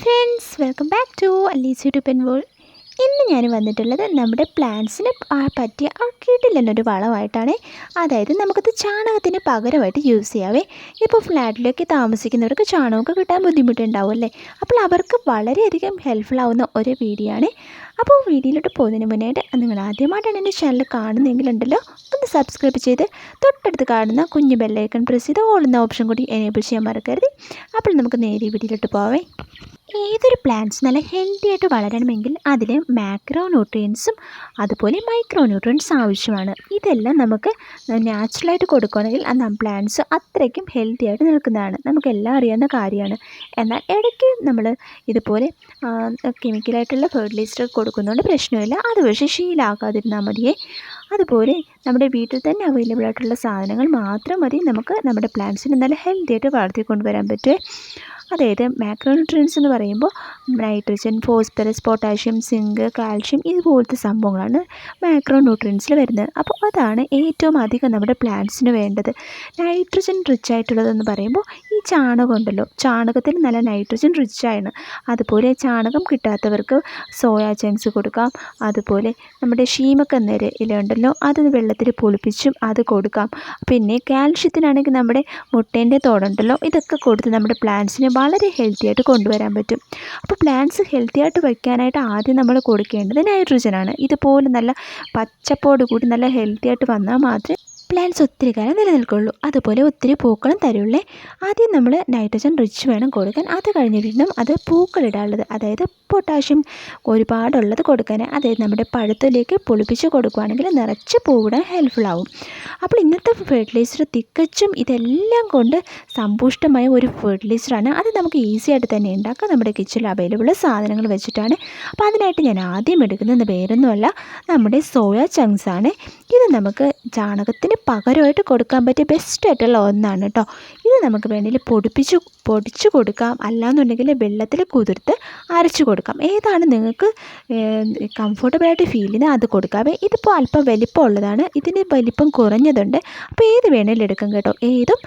Friends welcome back to Alli's YouTube and ഇന്ന് ഞാൻ വന്നിട്ടുള്ളത് നമ്മുടെ പ്ലാന്റ്സിന് പറ്റിയ ആ കിടിലൊരു വളമായിട്ടാണ്. അതായത് നമുക്കത് ചാണകത്തിന് പകരമായിട്ട് യൂസ് ചെയ്യാവേ. ഇപ്പോൾ ഫ്ലാറ്റിലൊക്കെ താമസിക്കുന്നവർക്ക് ചാണകമൊക്കെ കിട്ടാൻ ബുദ്ധിമുട്ടുണ്ടാവും അല്ലേ അപ്പോൾ അവർക്ക് വളരെയധികം ഹെൽപ്ഫുൾ ആവുന്ന ഒരു വീഡിയോ ആണ്. അപ്പോൾ വീഡിയോയിലോട്ട് പോകുന്നതിന് മുന്നേയായിട്ട് നിങ്ങൾ ആദ്യമായിട്ടാണ് എന്റെ ചാനൽ കാണുന്നെങ്കിലുണ്ടല്ലോ ഒന്ന് സബ്സ്ക്രൈബ് ചെയ്ത് തൊട്ടടുത്ത് കാണുന്ന കുഞ്ഞു ബെല്ലൈക്കൺ പ്രസ് ചെയ്ത് ഓളുന്ന ഓപ്ഷൻ കൂടി എനേബിൾ ചെയ്യാൻ മറക്കരുത്. അപ്പോൾ നമുക്ക് നേരെ വീഡിയോയിലോട്ട് പോവേ ഏതൊരു പ്ലാന്റ്സ് നല്ല ഹെൽത്തി ആയിട്ട് വളരണമെങ്കിൽ അതിൽ മാക്രോ ന്യൂട്രിയൻസും അതുപോലെ മൈക്രോ ന്യൂട്രിയൻസ് ആവശ്യമാണ്. ഇതെല്ലാം നമുക്ക് നാച്ചുറലായിട്ട് കൊടുക്കുകയാണെങ്കിൽ ആ പ്ലാന്റ്സ് അത്രയ്ക്കും ഹെൽത്തി ആയിട്ട് നിൽക്കുന്നതാണ്. നമുക്കെല്ലാം അറിയാവുന്ന കാര്യമാണ്. എന്നാൽ ഇടയ്ക്ക് നമ്മൾ ഇതുപോലെ കെമിക്കലായിട്ടുള്ള ഫെർട്ടിലൈസർ കൊടുക്കുന്നതുകൊണ്ട് പ്രശ്നമില്ല. അത് പക്ഷേ ശീലാക്കാതിരുന്നാൽ മതിയേ. അതുപോലെ നമ്മുടെ വീട്ടിൽ തന്നെ അവൈലബിൾ ആയിട്ടുള്ള സാധനങ്ങൾ മാത്രം മതി. നമുക്ക് നമ്മുടെ പ്ലാന്റ്സിനെ നല്ല ഹെൽത്തി ആയിട്ട് വളർത്തി കൊണ്ടുവരാൻ പറ്റുമേ അതായത് മാക്രോന്യൂട്രിയൻസ് എന്ന് പറയുമ്പോൾ nitrogen phosphorus potassium zinc calcium ഇതുപോലത്തെ സംഭവങ്ങളാണ് മാക്രോ ന്യൂട്രിയൻസിൽ വരുന്നത്. അപ്പോൾ അതാണ് ഏറ്റവും അധികം നമ്മുടെ പ്ലാന്റ്സിന് വേണ്ടത്. നൈട്രജൻ റിച്ച് ആയിട്ടുള്ളതെന്ന് പറയുമ്പോൾ ഈ ചാണകം ഉണ്ടല്ലോ. ചാണകത്തിൽ നല്ല നൈട്രജൻ റിച്ച് ആണ്. അതുപോലെ ചാണകം കിട്ടാത്തവർക്ക് സോയാ ചങ്ക്സ് കൊടുക്കാം. അതുപോലെ നമ്മുടെ ഷീമക്കന്നേര് ഇല ഉണ്ടല്ലോ അത് വെള്ളത്തിൽ പൊളിപ്പിച്ചും അത് കൊടുക്കാം. പിന്നെ കാൽഷ്യത്തിനാണെങ്കിൽ നമ്മുടെ മുട്ടേന്റെ തോടുണ്ടല്ലോ ഇതൊക്കെ കൊടുത്ത് നമ്മുടെ പ്ലാന്റ്സിനെ വളരെ ഹെൽത്തി ആയിട്ട് കൊണ്ടുവരാൻ പറ്റും. അപ്പോൾ പ്ലാന്റ്സ് ഹെൽത്തി ആയിട്ട് വയ്ക്കാനായിട്ട് ആദ്യം നമ്മൾ കൊടുക്കേണ്ടത് നൈട്രജനാണ് ഇതുപോലെ നല്ല പച്ചപ്പോട് കൂടി നല്ല ഹെൽത്തി ആയിട്ട് വന്നാൽ മാത്രമേ പ്ലാന്റ്സ് ഒത്തിരി കാലം നിലനിൽക്കുള്ളൂ. അതുപോലെ ഒത്തിരി പൂക്കളും തരുള്ളേ. ആദ്യം നമ്മൾ നൈട്രജൻ റിച്ച് വേണം കൊടുക്കാൻ. അത് കഴിഞ്ഞ് വീണ്ടും അത് പൂക്കളിടാനുള്ളത് അതായത് പൊട്ടാഷ്യം ഒരുപാടുള്ളത് കൊടുക്കാൻ. അതായത് നമ്മുടെ പഴുത്തിലേക്ക് പൊളിപ്പിച്ച് കൊടുക്കുകയാണെങ്കിൽ നിറച്ച് പൂവിടാൻ ഹെൽപ്ഫുള്ളാവും അപ്പോൾ ഇന്നത്തെ ഫെർട്ടിലൈസർ തികച്ചും ഇതെല്ലാം കൊണ്ട് സമ്പുഷ്ടമായ ഒരു ഫെർട്ടിലൈസറാണ് അത് നമുക്ക് ഈസി ആയിട്ട് തന്നെ ഉണ്ടാക്കാം. നമ്മുടെ കിച്ചണിൽ അവൈലബിൾ സാധനങ്ങൾ വെച്ചിട്ടാണ്. അപ്പോൾ അതിനായിട്ട് ഞാൻ ആദ്യം എടുക്കുന്നത് വേറൊന്നുമല്ല. നമ്മുടെ സോയ ചങ്ക്സ് ആണ്. ഇത് നമുക്ക് ചാണകത്തിന് പകരമായിട്ട് കൊടുക്കാൻ പറ്റിയ ബെസ്റ്റ് ആയിട്ടുള്ള ഒന്നാണ് കേട്ടോ ഇത് നമുക്ക് വേണമെങ്കിൽ പൊടിപ്പിച്ച് പൊടിച്ച് കൊടുക്കാം. അല്ലാന്നുണ്ടെങ്കിൽ വെള്ളത്തിൽ കുതിർത്ത് അരച്ച് കൊടുക്കാം. ഏതാണ് നിങ്ങൾക്ക് കംഫർട്ടബിളായിട്ട് ഫീൽ ചെയ്യുന്നത് അത് കൊടുക്കാവേ ഇതിപ്പോൾ അല്പം വലിപ്പം ഉള്ളതാണ്. ഇതിന് വലിപ്പം കുറഞ്ഞതുണ്ട്. അപ്പോൾ ഏത് വേണേലും എടുക്കാം കേട്ടോ. ഏതും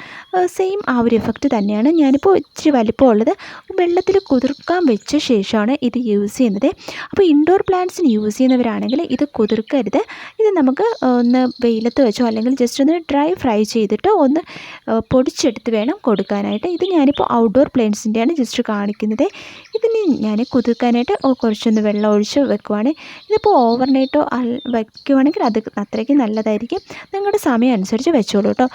സെയിം ആ ഒരു എഫക്റ്റ് തന്നെയാണ്. ഞാനിപ്പോൾ ഇച്ചിരി വലിപ്പം ഉള്ളത്. വെള്ളത്തിൽ കുതിർക്കാൻ വെച്ച ശേഷമാണ് ഇത് യൂസ് ചെയ്യുന്നത്. അപ്പോൾ ഇൻഡോർ പ്ലാന്റ്സിന് യൂസ് ചെയ്യുന്നവരാണെങ്കിൽ ഇത് കുതിർക്കരുത്. ഇത് നമുക്ക് ഒന്ന് വെയിലത്ത് വെച്ചോ അല്ലെങ്കിൽ ജസ്റ്റ് ഒന്ന് ഡ്രൈ ഫ്രൈ ചെയ്തിട്ടോ ഒന്ന് പൊടിച്ചെടുത്ത് വേണം കൊടുക്കാനായിട്ട്. ഇത് ഞാനിപ്പോൾ ഔട്ട്ഡോർ പ്ലാന്റ്സിന്റെയാണ് ജസ്റ്റ് കാണിക്കുന്നത്. ഇതിന് ഞാൻ കുതിർക്കാനായിട്ട് കുറച്ചൊന്ന് വെള്ളം ഒഴിച്ച് വെക്കുവാണ്. ഇതിപ്പോൾ ഓവർനൈറ്റോ വയ്ക്കുവാണെങ്കിൽ അത് അത്രയ്ക്ക് നല്ലതായിരിക്കും. നിങ്ങളുടെ സമയം അനുസരിച്ച് വെച്ചോളൂ കേട്ടോ.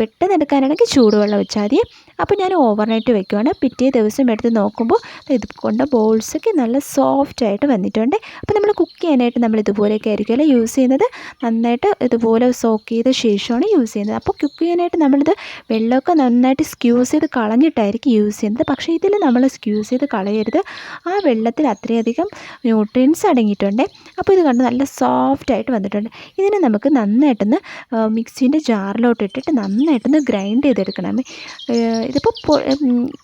പെട്ടെന്ന് എടുക്കാനാണെങ്കിൽ ചൂടുവെള്ളം വെച്ചാൽ മതി. അപ്പോൾ ഞാൻ ഓവർനൈറ്റ് വെക്കുവാണ്. പിറ്റേ ദിവസം എടുത്ത് നോക്കുമ്പോൾ ഇത് കൊണ്ട് ബോൾസൊക്കെ നല്ല സോഫ്റ്റ് ആയിട്ട് വന്നിട്ടുണ്ട്. അപ്പോൾ നമ്മൾ കുക്ക് ചെയ്യാനായിട്ട് നമ്മൾ ഇതുപോലെയൊക്കെ ആയിരിക്കുമല്ലോ യൂസ് ചെയ്യുന്നത്? നന്നായിട്ട് ഇതുപോലെ സോക്ക് ചെയ്ത ശേഷമാണ് യൂസ് ചെയ്യുന്നത്. അപ്പോൾ കുക്ക് ചെയ്യാനായിട്ട് നമ്മളിത് വെള്ളമൊക്കെ നന്നായിട്ട് സ്ക്യൂസ് ചെയ്ത് കളഞ്ഞിട്ടായിരിക്കും യൂസ് ചെയ്യുന്നത്. പക്ഷേ ഇതിൽ നമ്മൾ സ്ക്യൂസ് ചെയ്ത് കളയരുത്. ആ വെള്ളത്തിൽ അത്രയധികം ന്യൂട്രിയൻസ് അടങ്ങിയിട്ടുണ്ട്. അപ്പോൾ ഇത് കണ്ട് നല്ല സോഫ്റ്റ് ആയിട്ട് വന്നിട്ടുണ്ട്. ഇതിനെ നമുക്ക് നന്നായിട്ടൊന്ന് മിക്സീന്റെ ജാറിലോട്ട് ഇട്ടിട്ട് നന്നായിട്ടൊന്ന് ഗ്രൈൻഡ് ചെയ്തെടുക്കണം ഇതിപ്പോൾ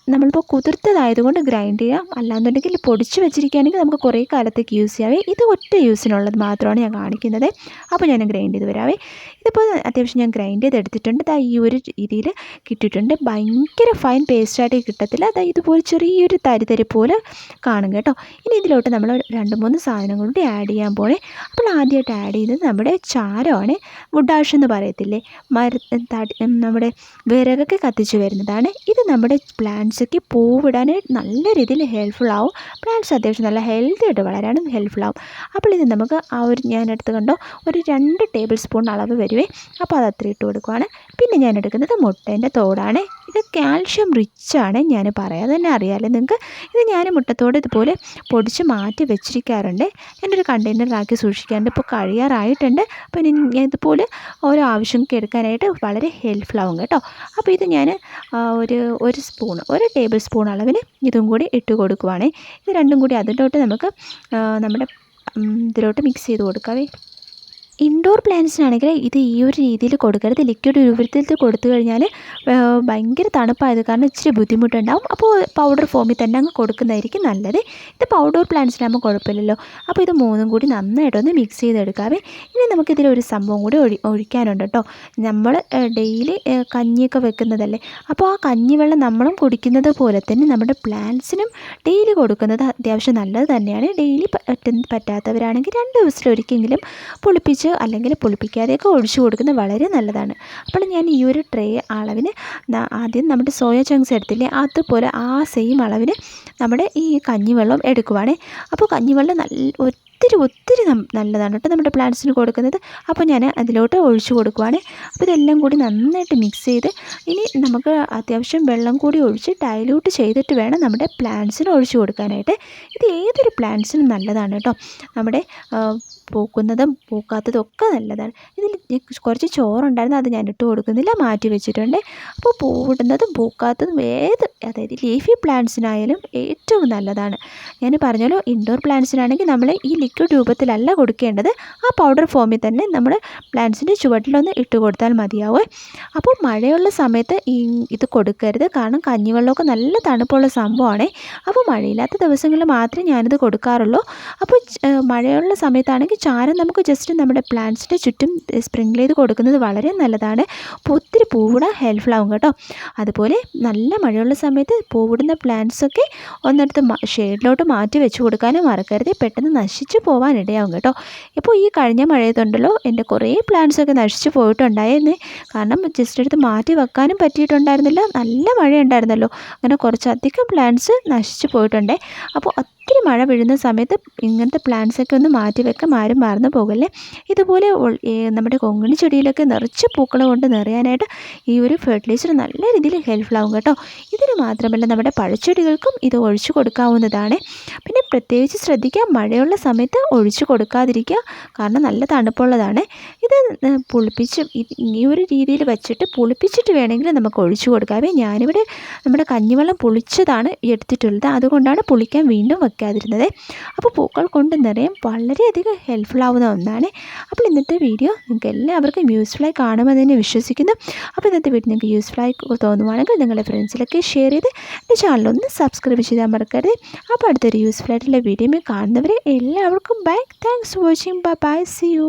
നമ്മളിപ്പോൾ കുതിർത്തതായതുകൊണ്ട് ഗ്രൈൻഡ് ചെയ്യാം. അല്ലാന്നുണ്ടെങ്കിൽ പൊടിച്ച് വെച്ചിരിക്കുകയാണെങ്കിൽ നമുക്ക് കുറേ കാലത്തേക്ക് യൂസ് ചെയ്യാവേ. ഇത് ഒറ്റ യൂസിനുള്ളത് മാത്രമാണ് ഞാൻ കാണിക്കുന്നത്. അപ്പോൾ ഞാൻ ഗ്രൈൻഡ് ചെയ്ത് വരാവേ. ഇതിപ്പോൾ അത്യാവശ്യം ഞാൻ ഗ്രൈൻഡ് ചെയ്തെടുത്തിട്ടുണ്ട്. ദാ ഈ ഒരു രീതിയിൽ കിട്ടിയിട്ടുണ്ട്. ഭയങ്കര ഫൈൻ പേസ്റ്റായിട്ട് കിട്ടത്തില്ല. അതായത് ഇതുപോലെ ചെറിയൊരു തരിതരി പോലെ കാണും കേട്ടോ. ഇനി ഇതിലോട്ട് നമ്മൾ രണ്ട് മൂന്ന് സാധനം കൂടി ആഡ് ചെയ്യാൻ പോണേ. അപ്പോൾ ആദ്യമായിട്ട് ആഡ് ചെയ്യുന്നത് നമ്മുടെ ചാരമാണ്. വുഡാഷ് എന്ന് പറയത്തില്ലേ? മര നമ്മുടെ വിറകൊക്കെ കത്തിച്ച് വരുന്നതാണ്. ഇത് നമ്മുടെ പ്ലാന്റ്സൊക്കെ പൂവിടാനായിട്ട് നല്ല രീതിയിൽ ഹെൽപ്ഫുൾ ആവും. പ്ലാന്റ്സ് അത്യാവശ്യം നല്ല ഹെൽത്തി ആയിട്ട് വളരാനും ഹെൽപ്ഫുൾ ആവും. അപ്പോൾ ഇത് നമുക്ക് ആ ഒരു ഞാൻ എടുത്ത് കണ്ടോ ഒരു രണ്ട് ടേബിൾ സ്പൂൺ അളവ് വരുവേ. അപ്പോൾ അത് അത്ര ഇട്ട് കൊടുക്കുവാണ്. പിന്നെ ഞാൻ എടുക്കുന്നത് മുട്ടേന്റെ തോടാണ്. ഇത് കാൽഷ്യം റിച്ചാണ് ഞാൻ പറയാതെ തന്നെ അറിയാമല്ലോ നിങ്ങൾക്ക്. ഇത് ഞാൻ മുട്ടത്തോട് ഇതുപോലെ പൊടിച്ച് മാറ്റി വെച്ചിരിക്കാറുണ്ട്. ഒരു കണ്ടെയ്നറിലാക്കി സൂക്ഷിക്കാറുണ്ട് ഇപ്പോൾ കഴിയാറായിട്ടുണ്ട്. അപ്പോൾ ഇനി ഇതുപോലെ ഓരോ ആവശ്യമൊക്കെ എടുക്കാനായിട്ട് വളരെ ഹെൽപ്ഫുൾ ആവും കേട്ടോ. അപ്പോൾ ഇത് ഞാൻ ഒരു ഒരു സ്പൂൺ ഒരു ടേബിൾ സ്പൂൺ അളവിന് ഇതും കൂടി ഇട്ട് കൊടുക്കുവാണേ. ഇത് രണ്ടും കൂടി അതിലോട്ട് നമുക്ക് നമ്മുടെ ഇതിലോട്ട് മിക്സ് ചെയ്ത് കൊടുക്കാവേ. ഇൻഡോർ പ്ലാന്റ്സിനാണെങ്കിൽ ഇത് ഈ ഒരു രീതിയിൽ കൊടുക്കരുത്. ലിക്വിഡ് രൂപത്തിൽ കൊടുത്തു കഴിഞ്ഞാൽ ഭയങ്കര തണുപ്പായത് കാരണം ഇച്ചിരി ബുദ്ധിമുട്ടുണ്ടാവും. അപ്പോൾ പൗഡർ ഫോമിൽ തന്നെ അങ്ങ് കൊടുക്കുന്നതായിരിക്കും നല്ലത്. ഇത് പൗഡർ പ്ലാന്റ്സിനാകുമ്പോൾ കുഴപ്പമില്ലല്ലോ. അപ്പോൾ ഇത് മൂന്നും കൂടി നന്നായിട്ടൊന്ന് മിക്സ് ചെയ്തെടുക്കാവേ. ഇനി നമുക്കിതിൽ ഒരു സംഭവം കൂടി ഒഴി ഒഴിക്കാനുണ്ട് കേട്ടോ. നമ്മൾ ഡെയിലി കഞ്ഞിയൊക്കെ വെക്കുന്നതല്ലേ? അപ്പോൾ ആ കഞ്ഞിവെള്ളം നമ്മളും കുടിക്കുന്നത് പോലെ തന്നെ നമ്മുടെ പ്ലാന്റ്സിനും ഡെയിലി കൊടുക്കുന്നത് അത്യാവശ്യം നല്ലത് തന്നെയാണ്. ഡെയിലി പറ്റാത്തവരാണെങ്കിൽ രണ്ട് ദിവസത്തിലൊരിക്കെങ്കിലും പുളിപ്പിച്ച് അല്ലെങ്കിൽ പുളിപ്പിക്കാതെയൊക്കെ ഒഴിച്ചു കൊടുക്കുന്നത് വളരെ നല്ലതാണ്. അപ്പോൾ ഞാൻ ഈ ഒരു ട്രേ അളവിന് ആദ്യം നമ്മുടെ സോയ ചങ്ക്സ് എടുത്തില്ലേ അതുപോലെ ആ സെയിം അളവിന് നമ്മുടെ ഈ കഞ്ഞിവെള്ളം എടുക്കുവാണേ. അപ്പോൾ കഞ്ഞിവെള്ളം നല്ല ഒത്തിരി ഒത്തിരി നല്ലതാണ് കേട്ടോ നമ്മുടെ പ്ലാന്റ്സിന് കൊടുക്കുന്നത്. അപ്പോൾ ഞാൻ അതിലോട്ട് ഒഴിച്ചു കൊടുക്കുവാണ്. അപ്പോൾ ഇതെല്ലാം കൂടി നന്നായിട്ട് മിക്സ് ചെയ്ത് ഇനി നമുക്ക് അത്യാവശ്യം വെള്ളം കൂടി ഒഴിച്ച് ഡൈലൂട്ട് ചെയ്തിട്ട് വേണം നമ്മുടെ പ്ലാന്റ്സിന് ഒഴിച്ചു കൊടുക്കാനായിട്ട്. ഇത് ഏതൊരു പ്ലാന്റ്സിനും നല്ലതാണ് കേട്ടോ. നമ്മുടെ പൂക്കുന്നതും പൂക്കാത്തതും ഒക്കെ നല്ലതാണ്. ഇതിൽ കുറച്ച് ചോറുണ്ടായിരുന്നു അത് ഞാൻ ഇട്ട് കൊടുക്കുന്നില്ല മാറ്റി വെച്ചിട്ടുണ്ട്. അപ്പോൾ പൂവിടുന്നതും പൂക്കാത്തതും ഏത് അതായത് ലീഫി പ്ലാന്റ്സിനായാലും ഏറ്റവും നല്ലതാണ്. ഞാൻ പറഞ്ഞല്ലോ ഇൻഡോർ പ്ലാന്റ്സിനാണെങ്കിൽ നമ്മൾ ഈ ലിക്വിഡ് രൂപത്തിലല്ല കൊടുക്കേണ്ടത്. ആ പൗഡർ ഫോമിൽ തന്നെ നമ്മൾ പ്ലാന്റ്സിന്റെ ചുവട്ടിലൊന്ന് ഇട്ട് കൊടുത്താൽ മതിയാവും. അപ്പോൾ മഴയുള്ള സമയത്ത് ഈ ഇത് കൊടുക്കരുത്. കാരണം കഞ്ഞിവെള്ളമൊക്കെ നല്ല തണുപ്പുള്ള സംഭവമാണ്. അപ്പോൾ മഴയില്ലാത്ത ദിവസങ്ങളിൽ മാത്രമേ ഞാനിത് കൊടുക്കാറുള്ളൂ. അപ്പോൾ മഴയുള്ള സമയത്താണെങ്കിൽ ചാരം നമുക്ക് ജസ്റ്റ് നമ്മുടെ പ്ലാന്റ്സിന്റെ ചുറ്റും സ്പ്രിങ്കിൾ ചെയ്ത് കൊടുക്കുന്നത് വളരെ നല്ലതാണ്. ഒത്തിരി പൂവിടാൻ ഹെൽപ്ഫുൾ ആവും കേട്ടോ. അതുപോലെ നല്ല മഴയുള്ള സമയത്ത് പൂവിടുന്ന പ്ലാന്റ്സൊക്കെ ഒന്നെടുത്ത് ഷെയ്ഡിലോട്ട് മാറ്റി വെച്ച് കൊടുക്കാനും മറക്കരുത്. പെട്ടെന്ന് നശിച്ചു പോകാൻ കേട്ടോ. ഇപ്പോൾ ഈ കഴിഞ്ഞ മഴയത്തുണ്ടല്ലോ എന്റെ കുറേ പ്ലാന്റ്സൊക്കെ നശിച്ചു പോയിട്ടുണ്ടായിരുന്നു കാരണം ജസ്റ്റ് എടുത്ത് മാറ്റി വെക്കാനും പറ്റിയിട്ടുണ്ടായിരുന്നില്ല. നല്ല മഴയുണ്ടായിരുന്നല്ലോ. അങ്ങനെ കുറച്ചധികം പ്ലാന്റ്സ് നശിച്ചു പോയിട്ടുണ്ടേ. അപ്പോൾ ഒത്തിരി മഴ വീഴുന്ന സമയത്ത് ഇങ്ങനത്തെ പ്ലാന്റ്സൊക്കെ ഒന്ന് മാറ്റി വെക്കാൻ ആരും മറന്നു പോകല്ലേ? ഇതുപോലെ നമ്മുടെ കൊങ്ങിണി ചെടിയിലൊക്കെ നിറച്ച് പൂക്കൾ കൊണ്ട് നിറയാനായിട്ട് ഈ ഒരു ഫെർട്ടിലൈസർ നല്ല രീതിയിൽ ഹെൽപ്ഫുൾ ആവും കേട്ടോ. ഇതിന് മാത്രമല്ല നമ്മുടെ പഴച്ചെടികൾക്കും ഇത് ഒഴിച്ചു കൊടുക്കാവുന്നതാണ്. പിന്നെ പ്രത്യേകിച്ച് ശ്രദ്ധിക്കുക മഴയുള്ള സമയത്ത് ഒഴിച്ചു കൊടുക്കാതിരിക്കുക. കാരണം നല്ല തണുപ്പുള്ളതാണ്. ഇത് പുളിപ്പിച്ച് ഈ ഒരു രീതിയിൽ വെച്ചിട്ട് പുളിപ്പിച്ചിട്ട് വേണമെങ്കിൽ നമുക്ക് ഒഴിച്ചു കൊടുക്കാവേ ഞാനിവിടെ നമ്മുടെ കഞ്ഞിവെള്ളം പുളിച്ചതാണ് എടുത്തിട്ടുള്ളത്. അതുകൊണ്ടാണ് പുളിക്കാൻ വീണ്ടും വെക്കാതിരുന്നത്. അപ്പോൾ പൂക്കൾ കൊണ്ട് നിറയാൻ വളരെയധികം ഹെൽപ്ഫുൾ ഒന്നാണ്. അപ്പോൾ ഇന്നത്തെ വീഡിയോ നിങ്ങൾക്ക് എല്ലാവർക്കും യൂസ്ഫുള്ളായി കാണുമെന്ന് തന്നെ വിശ്വസിക്കുന്നു. അപ്പോൾ ഇന്നത്തെ വീഡിയോ നിങ്ങൾക്ക് യൂസ്ഫുള്ളായി തോന്നുവാണെങ്കിൽ നിങ്ങളുടെ ഫ്രണ്ട്സിലൊക്കെ ഷെയർ ചെയ്ത് എന്റെ ചാനലൊന്ന് സബ്സ്ക്രൈബ് ചെയ്താൽ മറക്കരുത്. അപ്പോൾ അടുത്തൊരു യൂസ്ഫുൾ ആയിട്ടുള്ള വീഡിയോ കാണുന്നവരെ എല്ലാവർക്കും bye thanks for watching bye bye see you